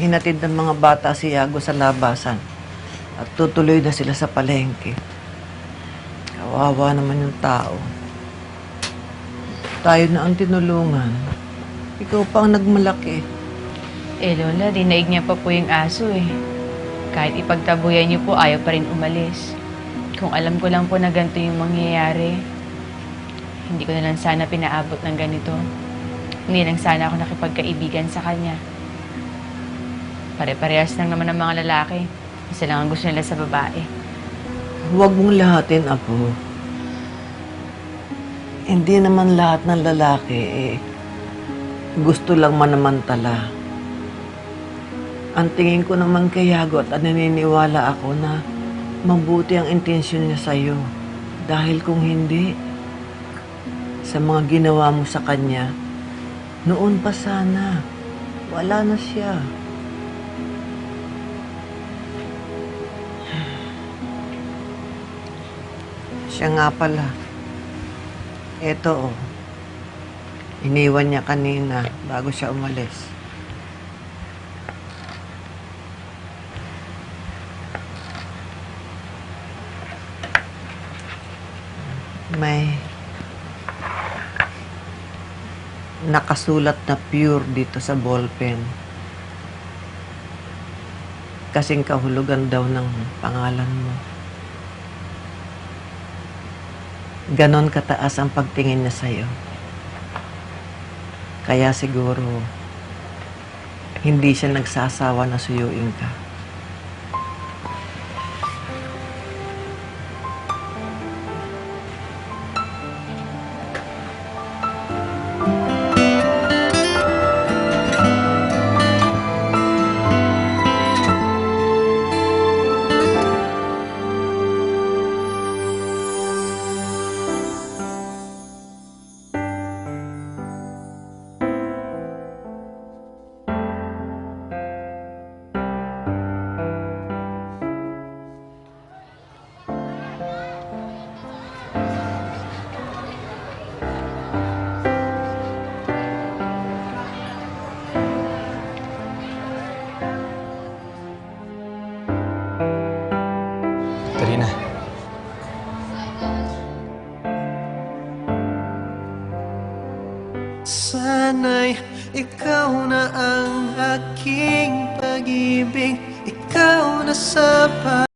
hinatid ng mga bata si Yago sa labasan at tutuloy na sila sa palengke. Kawawa naman yung tao. Tayo na ang tinulungan. Ikaw pa ang nagmalaki. Eh, Lola, dinaig niya pa po yung aso eh. Kahit ipagtabuyan niyo po, ayaw pa rin umalis. Kung alam ko lang po na ganito yung mangyayari, hindi ko na lang sana pinaabot ng ganito. Hindi lang sana ako nakipagkaibigan sa kanya. Pare-parehas lang naman ng mga lalaki. Isa lang ang gusto nila sa babae. Huwag mong lahatin, Apo. Hindi naman lahat ng lalaki eh, gusto lang manamantala. Ang tingin ko naman kay Yago at naniniwala ako na mabuti ang intensyon niya sa'yo. Dahil kung hindi, sa mga ginawa mo sa kanya, noon pa sana, wala na siya. Siya nga pala. Eto oh. Iniwan niya kanina bago siya umalis. May nakasulat na pure dito sa ballpen. Kasing kahulugan daw ng pangalan mo. Ganon kataas ang pagtingin niya sa'yo. Kaya siguro, hindi siya nagsasawa na suyuin ka. Katrina. Sana'y ikaw na ang aking pag-ibig Ikaw na sa